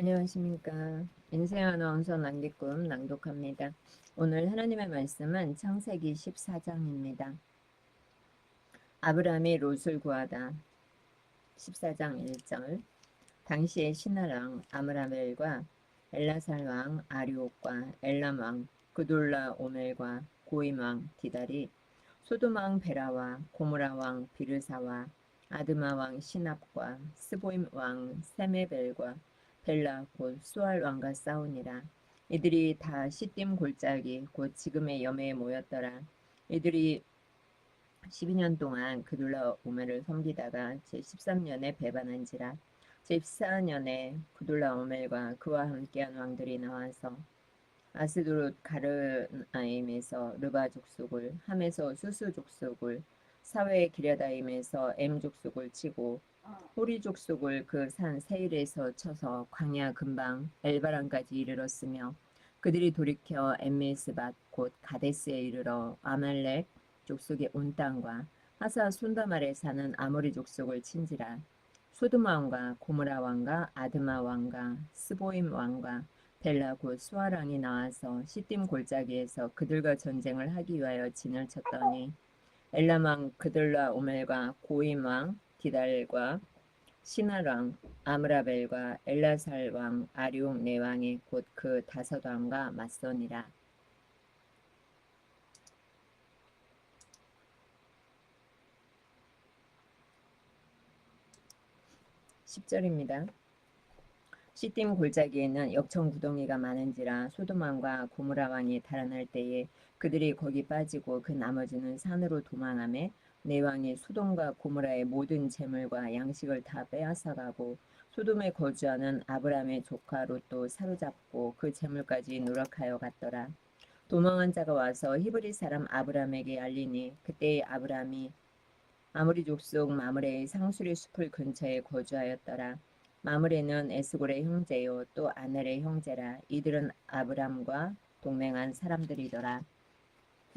안녕하십니까. 인생 아나운서 낭기꿈 낭독합니다. 오늘 하나님의 말씀은 창세기 14장입니다. 아브라함이 롯을 구하다. 14장 1절 당시의 신하랑 아므라벨과 엘라살 왕 아리옥과 엘람 왕 그돌라 오멜과 고임 왕 디달이 소돔 왕 베라와 고무라 왕 비르사와 아드마 왕 시납과 스보임 왕 세메벨과 벨라 곧 수알 왕과 싸우니라. 이들이 다 시딤 골짜기 곧 지금의 염해에 모였더라. 이들이 12년 동안 그둘라 오멜을 섬기다가 제13년에 배반한지라. 제14년에 그둘라 오멜과 그와 함께한 왕들이 나와서 아스드롯 가르나임에서 르바 족속을 함에서 수수 족속을 사회 기랴다임에서 엠 족속을 치고 호리 족 속을 그 산 세일에서 쳐서 광야 근방 엘바란까지 이르렀으며 그들이 돌이켜 엠메스밭 곧 가데스에 이르러 아말렉 족속의 온 땅과 하사 순다말에 사는 아모리 족속을 친지라 소드마 왕과 고무라 왕과 아드마 왕과 스보임 왕과 벨라 곧 수아랑이 나와서 시딤 골짜기에서 그들과 전쟁을 하기 위하여 진을 쳤더니 엘라망 그들라 오멜과 고임 왕 디달과 시나랑 아므라벨과 엘라살 왕 아리옥 네 왕이 곧 그 다섯 왕과 맞서니라. 10절입니다. 시딤 골짜기에는 역청 구덩이가 많은지라 소돔왕과 고무라 왕이 달아날 때에 그들이 거기 빠지고 그 나머지는 산으로 도망하며 네 왕이 소돔과 고무라의 모든 재물과 양식을 다 빼앗아가고 소돔에 거주하는 아브람의 조카 롯도 사로잡고 그 재물까지 누락하여 갔더라. 도망한 자가 와서 히브리 사람 아브람에게 알리니 그때 아브람이 아무리 족속 마므레의 상수리 숲을 근처에 거주하였더라. 마므레는 에스골의 형제요 또 아넬의 형제라 이들은 아브람과 동맹한 사람들이더라.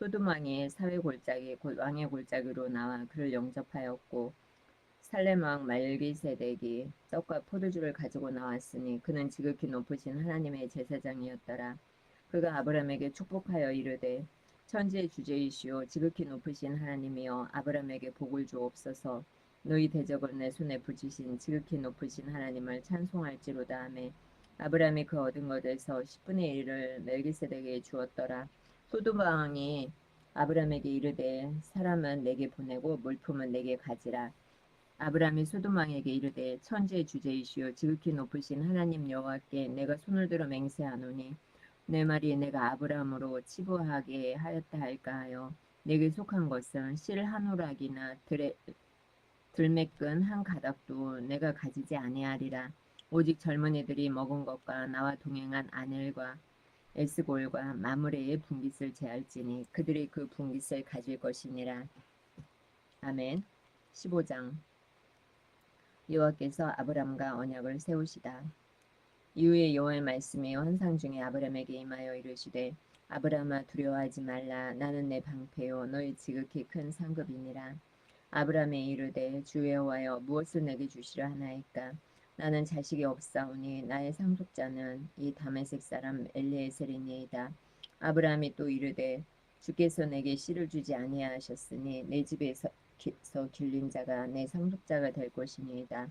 소돔왕이 사회 골짜기 곧 왕의 골짜기로 나와 그를 영접하였고 살렘 왕 말기세덱이 떡과 포도주를 가지고 나왔으니 그는 지극히 높으신 하나님의 제사장이었더라. 그가 아브람에게 축복하여 이르되 천지의 주제이시오 지극히 높으신 하나님이여 아브람에게 복을 주옵소서 너희 대적을 내 손에 붙이신 지극히 높으신 하나님을 찬송할지로다 하매 아브람이 그 얻은 것에서 10분의 1을 멜기세덱에게 주었더라. 소돔 왕이 아브람에게 이르되 사람은 내게 보내고 물품은 내게 가지라. 아브람이 소돔 왕에게 이르되 천지의 주제이시오 지극히 높으신 하나님 여호와께 내가 손을 들어 맹세하노니 내 말이 내가 아브람으로 치부하게 하였다 할까 하여 내게 속한 것은 실 한 오락이나 들에 들매끈 한 가닥도 내가 가지지 아니하리라. 오직 젊은이들이 먹은 것과 나와 동행한 아넬과 에스골과 마므레의 분깃을 제할지니 그들이 그 분깃을 가질 것이니라. 아멘. 15장 여호와께서 아브람과 언약을 세우시다. 이후에 여호와의 말씀이 환상 중에 아브람에게 임하여 이르시되 아브람아 두려워하지 말라 나는 내 방패요 너희 지극히 큰 상급이니라. 아브람에 이르되 주 여호와여 무엇을 내게 주시려 하나이까 나는 자식이 없사오니 나의 상속자는 이 다메섹 사람 엘리에셀이니이다. 아브라함이 또 이르되 주께서 내게 씨를 주지 아니하셨으니 내 집에서 길린 자가 내 상속자가 될 것이니이다.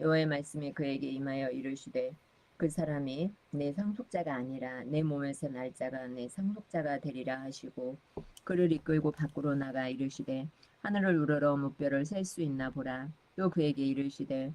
여호와의 말씀이 그에게 임하여 이르시되 그 사람이 내 상속자가 아니라 내 몸에서 날 자가 내 상속자가 되리라 하시고 그를 이끌고 밖으로 나가 이르시되 하늘을 우러러 무뼈를 셀 수 있나 보라. 또 그에게 이르시되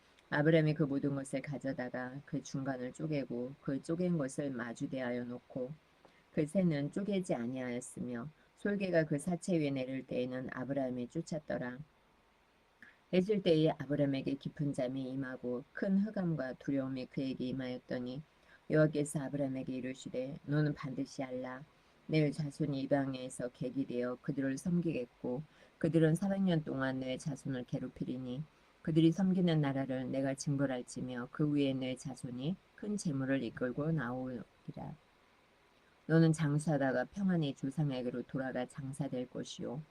아브라함이 그 모든 것을 가져다가 그 중간을 쪼개고 그 쪼갠 것을 마주대하여 놓고 그 새는 쪼개지 아니하였으며 솔개가 그 사체 위에 내릴 때에는 아브라함이 쫓았더라. 해질 때에 아브라함에게 깊은 잠이 임하고 큰 흑암과 두려움이 그에게 임하였더니 여호와께서 아브라함에게 이르시되 너는 반드시 알라 내 자손이 이방에서 객이 되어 그들을 섬기겠고 그들은 400년 동안 내 자손을 괴롭히리니 그들이 섬기는 나라를 내가 징벌할지며 그 위에 내 자손이 큰 재물을 이끌고 나오리라. 너는 장사하다가 평안히 조상에게로 돌아가 장사될 것이요.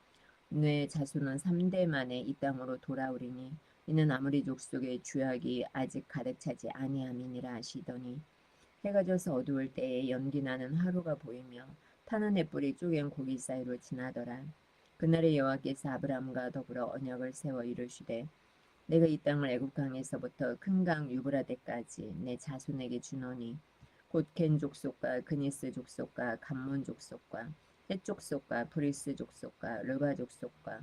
내 자손은 3대 만에 이 땅으로 돌아오리니 이는 아무리 족속의 주약이 아직 가득 차지 아니함이니라 하시더니 해가 져서 어두울 때에 연기 나는 하루가 보이며 타는 햇불이 쪼갠 고기 사이로 지나더라. 그날에 여호와께서 아브라함과 더불어 언약을 세워 이르시되 내가 이 땅을 애굽 강에서부터 큰 강 유브라데까지 내 자손에게 주노니 곧 겐 족속과 그니스 족속과 감몬 족속과 헷 족속과 브리스 족속과 르바 족속과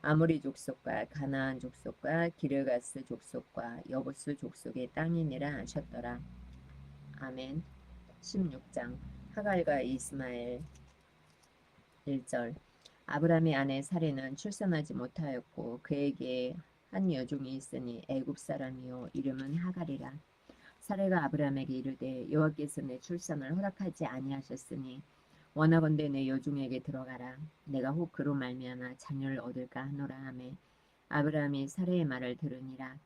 아무리 족속과 가나안 족속과 기르가스 족속과 여부스 족속의 땅이니라 하셨더라. 아멘. 16장 하갈과 이스마엘 1절 아브라함의 아내 사례는 출산하지 못하였고 그에게 한 여종이 있으니 애굽 사람이요 이름은 하갈이라. 사례가 아브라함에게 이르되 여호와께서 내 출산을 허락하지 아니하셨으니 원하건대 내 여종에게 들어가라. 내가 혹 그로 말미암아 자녀를 얻을까 하노라 하매 아브라함이 사례의 말을 들으니라.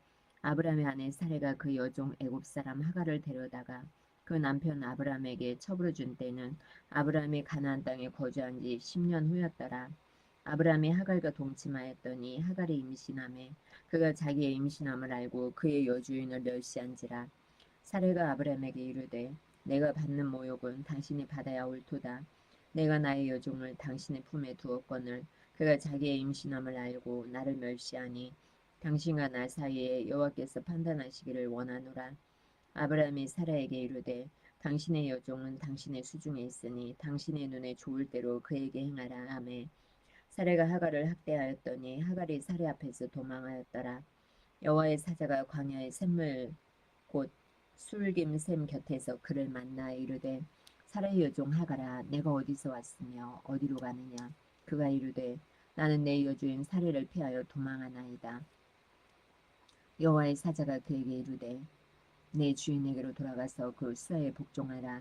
아브라함의 아내 사례가 그 여종 애굽 사람 하갈을 데려다가 그 남편 아브라함에게 첩으로 준 때는 아브라함이 가나안 땅에 거주한 지 10년 후였더라. 아브라함이 하갈과 동침하였더니 하갈이 임신함에 그가 자기의 임신함을 알고 그의 여주인을 멸시한지라. 사례가 아브라함에게 이르되 내가 받는 모욕은 당신이 받아야 옳도다. 내가 나의 여종을 당신의 품에 두었거늘 그가 자기의 임신함을 알고 나를 멸시하니 당신과 나 사이에 여호와께서 판단하시기를 원하노라. 아브라함이 사라에게 이르되 당신의 여종은 당신의 수중에 있으니 당신의 눈에 좋을 대로 그에게 행하라 하매 사례가 하갈을 학대하였더니 하갈이 사례 앞에서 도망하였더라. 여호와의 사자가 광야의 샘물 곧 술김샘 곁에서 그를 만나 이르되 사례의 여종 하갈아 내가 어디서 왔으며 어디로 가느냐 그가 이르되 나는 내 여주인 사례를 피하여 도망하나이다. 여호와의 사자가 그에게 이르되 내 주인에게로 돌아가서 그 수하에 복종하라.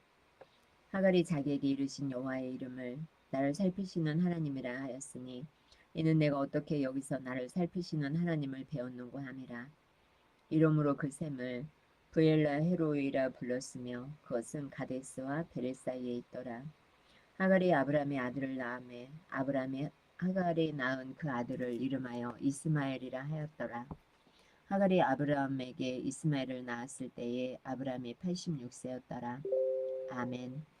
하갈이 자기에게 이르신 여호와의 이름을 나를 살피시는 하나님이라 하였으니 이는 내가 어떻게 여기서 나를 살피시는 하나님을 배웠는고 함이라. 이러므로 그 샘을 브엘라 헤로이라 불렀으며 그것은 가데스와 베레 사이에 있더라. 하갈이 아브라함의 아들을 낳음에 아브라함이 하갈이 낳은 그 아들을 이름하여 이스마엘이라 하였더라. 하갈이 아브라함에게 이스마엘을 낳았을 때에 아브라함이 86세였더라. 아멘.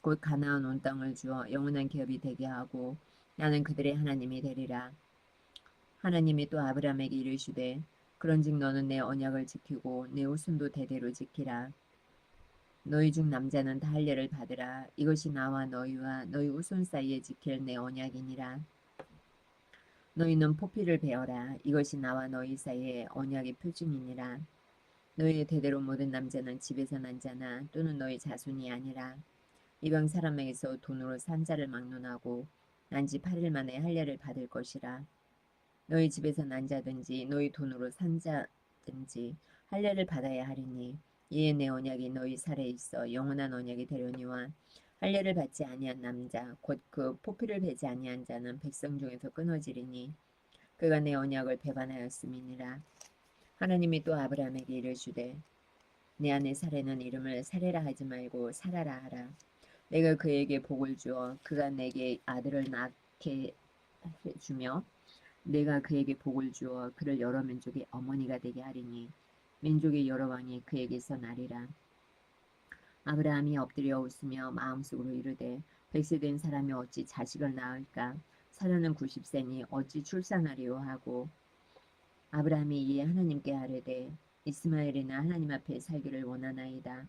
곧 가나안 온 땅을 주어 영원한 기업이 되게 하고 나는 그들의 하나님이 되리라. 하나님이 또 아브라함에게 이르시되 그런즉 너는 내 언약을 지키고 내 후손도 대대로 지키라. 너희 중 남자는 다 할례를 받으라. 이것이 나와 너희와 너희 후손 사이에 지킬 내 언약이니라. 너희는 포피를 베어라. 이것이 나와 너희 사이에 언약의 표징이니라. 너희의 대대로 모든 남자는 집에서 난 자나 또는 너희 자손이 아니라 이방 사람에게서 돈으로 산 자를 막론하고 난 지 8일 만에 할례를 받을 것이라. 너희 집에서 난 자든지 너희 돈으로 산 자든지 할례를 받아야 하리니 이에 내 언약이 너희 살에 있어 영원한 언약이 되려니와 할례를 받지 아니한 남자 곧 그 포피를 베지 아니한 자는 백성 중에서 끊어지리니 그가 내 언약을 배반하였음이니라 하나님이 또 아브라함에게 이르시되 내 안에 사례는 이름을 사례라 하지 말고 사라라 하라 내가 그에게 복을 주어 그가 내게 아들을 낳게 해주며 내가 그에게 복을 주어 그를 여러 민족의 어머니가 되게 하리니 민족의 여러 왕이 그에게서 나리라. 아브라함이 엎드려 웃으며 마음속으로 이르되 백세 된 사람이 어찌 자식을 낳을까? 사라는 90세니 어찌 출산하리요 하고 아브라함이 이에 하나님께 아뢰되 이스마엘이나 하나님 앞에 살기를 원하나이다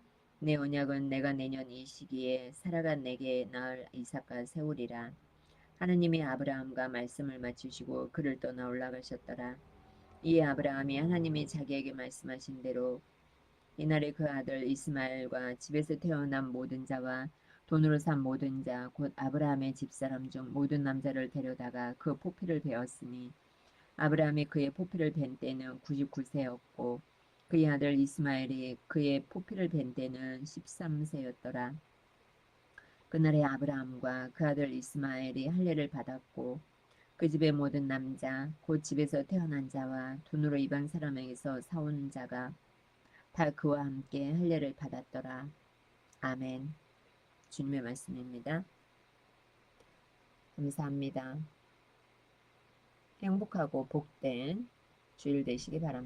내 언약은 내가 내년 이 시기에 사라가 내게 낳을 이삭과 세우리라. 하느님이 아브라함과 말씀을 마치시고 그를 떠나 올라가셨더라. 이에 아브라함이 하나님이 자기에게 말씀하신 대로 이날에 그 아들 이스마엘과 집에서 태어난 모든 자와 돈으로 산 모든 자 곧 아브라함의 집사람 중 모든 남자를 데려다가 그 포피를 베었으니 아브라함이 그의 포피를 벤 때는 99세였고 그의 아들 이스마엘이 그의 포피를 벤 때는 13세였더라. 그날에 아브라함과 그 아들 이스마엘이 할례를 받았고 그 집의 모든 남자 곧 집에서 태어난 자와 돈으로 이방 사람에게서 사온 자가 다 그와 함께 할례를 받았더라. 아멘. 주님의 말씀입니다. 감사합니다. 행복하고 복된 주일 되시기 바랍니다.